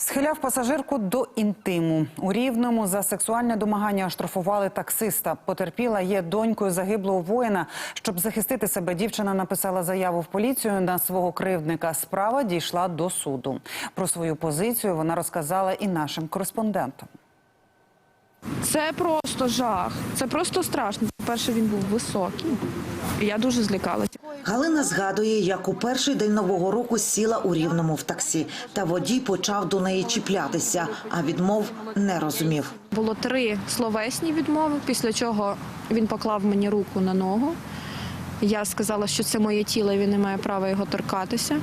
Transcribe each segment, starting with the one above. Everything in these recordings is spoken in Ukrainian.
Схиляв пасажирку до інтиму. У Рівному за сексуальне домагання оштрафували таксиста. Потерпіла є донькою загиблого воїна. Щоб захистити себе, дівчина написала заяву в поліцію на свого кривдника. Справа дійшла до суду. Про свою позицію вона розказала і нашим кореспондентам. Це просто жах. Це просто страшно. По-перше, він був високий. Я дуже злякалася. Галина згадує, як у перший день нового року сіла у рівному в таксі, та водій почав до неї чіплятися, а відмов не розумів. Було три словесні відмови, після чого він поклав мені руку на ногу. Я сказала, що це моє тіло, і він не має права його торкатися.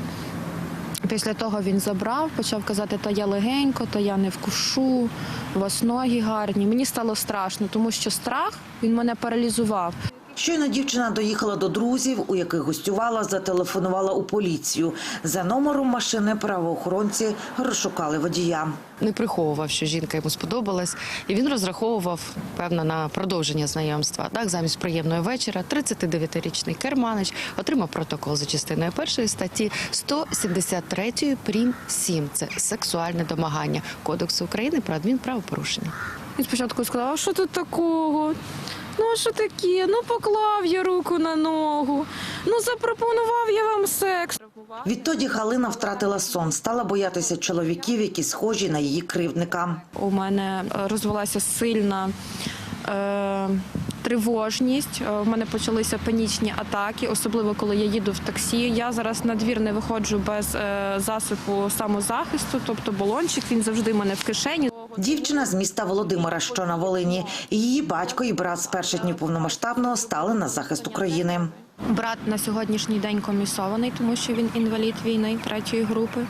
Після того він забрав, почав казати, та я легенько, та я не вкушу, у вас ноги гарні. Мені стало страшно, тому що страх він мене паралізував. Щойно дівчина доїхала до друзів, у яких гостювала, зателефонувала у поліцію. За номером машини правоохоронці розшукали водія. не приховував, що жінка йому сподобалась, і він розраховував певно на продовження знайомства. Так, замість приємного вечора, 39-річний керманич отримав протокол за частиною першої статті 173 прим. 7. Це сексуальне домагання Кодексу України про адмінправопорушення. Він спочатку сказав, що тут такого? Ну, а що таке? Ну, поклав я руку на ногу. Ну, запропонував я вам секс. Відтоді Галина втратила сон, стала боятися чоловіків, які схожі на її кривдника. У мене е, розвилася сильна е, тривожність. Е, У мене почалися панічні атаки, особливо коли я їду в таксі. Я зараз на двір не виходжу без е, засобу самозахисту, тобто балончик. Він завжди в мене в кишені. Дівчина з міста Володимира, що на Волині. Її батько і брат з перших днів повномасштабного стали на захист України. Брат на сьогоднішній день комісований, тому що він інвалід війни третьої групи.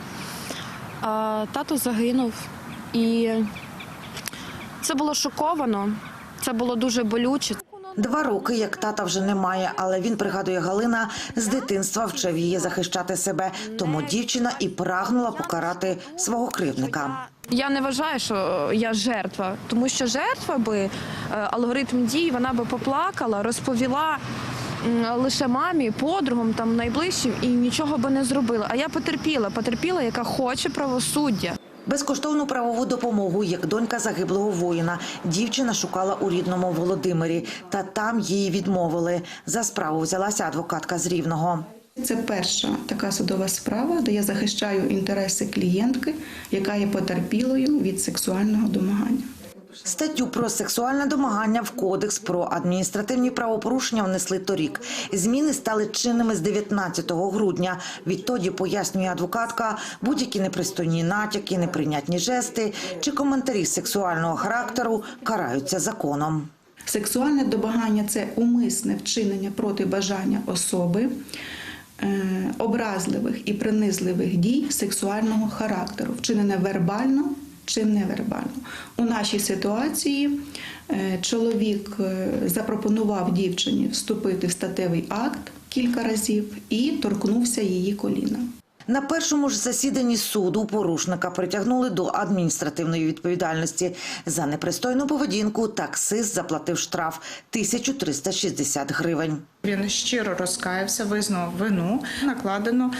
Тато загинув, і це було шоковано. Це було дуже болюче. Два роки, як тата вже немає, але він пригадує Галина з дитинства вчив її захищати себе. Тому дівчина і прагнула покарати свого кривдника. Я не вважаю, що я жертва, тому що жертва би е, алгоритм дій вона би поплакала, розповіла лише мамі, подругам, там найближчим і нічого би не зробила. А я потерпіла, потерпіла, яка хоче правосуддя. Безкоштовну правову допомогу, як донька загиблого воїна, дівчина шукала у рідному Володимирі, та там її відмовили. За справу взялася адвокатка з Рівного. Це перша така судова справа, де я захищаю інтереси клієнтки, яка є потерпілою від сексуального домагання. Статтю про сексуальне домагання в кодекс про адміністративні правопорушення внесли торік. Зміни стали чинними з 19 грудня. Відтоді пояснює адвокатка, будь-які непристойні натяки, неприйнятні жести чи коментарі сексуального характеру караються законом. Сексуальне домагання це умисне вчинення проти бажання особи. е, Образливих і принизливих дій сексуального характеру, вчинене вербально чи невербально. У нашій ситуації е, чоловік е, запропонував дівчині вступити в статевий акт кілька разів і торкнувся її коліна. На першому ж засіданні суду порушника притягнули до адміністративної відповідальності. За непристойну поведінку таксист заплатив штраф 1360 гривень. Він щиро розкаявся, визнав вину, накладено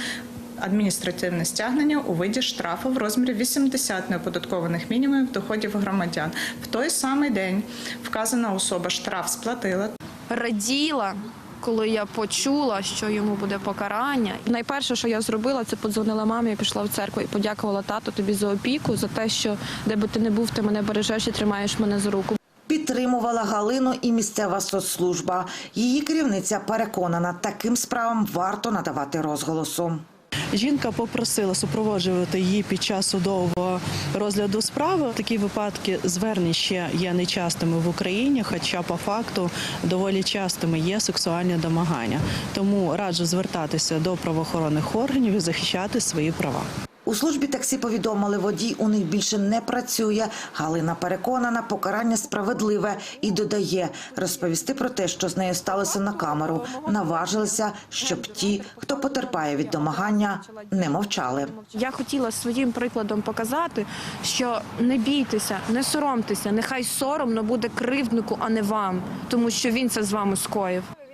адміністративне стягнення у виді штрафу в розмірі 80 неоподаткованих мінімумів доходів громадян. В той самий день вказана особа штраф сплатила. раділа, коли я почула, що йому буде покарання. Найперше, що я зробила, це подзвонила мамі, я пішла в церкву і подякувала тату тобі за опіку, за те, що де би ти не був, ти мене бережеш і тримаєш мене за руку. Підтримувала Галину і місцева соцслужба. Її керівниця переконана, таким справам варто надавати розголосу. Жінка попросила супроводжувати її під час судового розгляду справи. Такі випадки звернень ще є нечастими в Україні, хоча по факту доволі частими є сексуальні домагання. Тому раджу звертатися до правоохоронних органів і захищати свої права. У службі таксі повідомили, водій у них більше не працює. Галина переконана, покарання справедливе і додає розповісти про те, що з нею сталося на камеру. Наважилися, щоб ті, хто потерпає від домагання, не мовчали. Я хотіла своїм прикладом показати, що не бійтеся, не соромтеся, нехай соромно буде кривднику, а не вам, тому що він це з вами скоїв.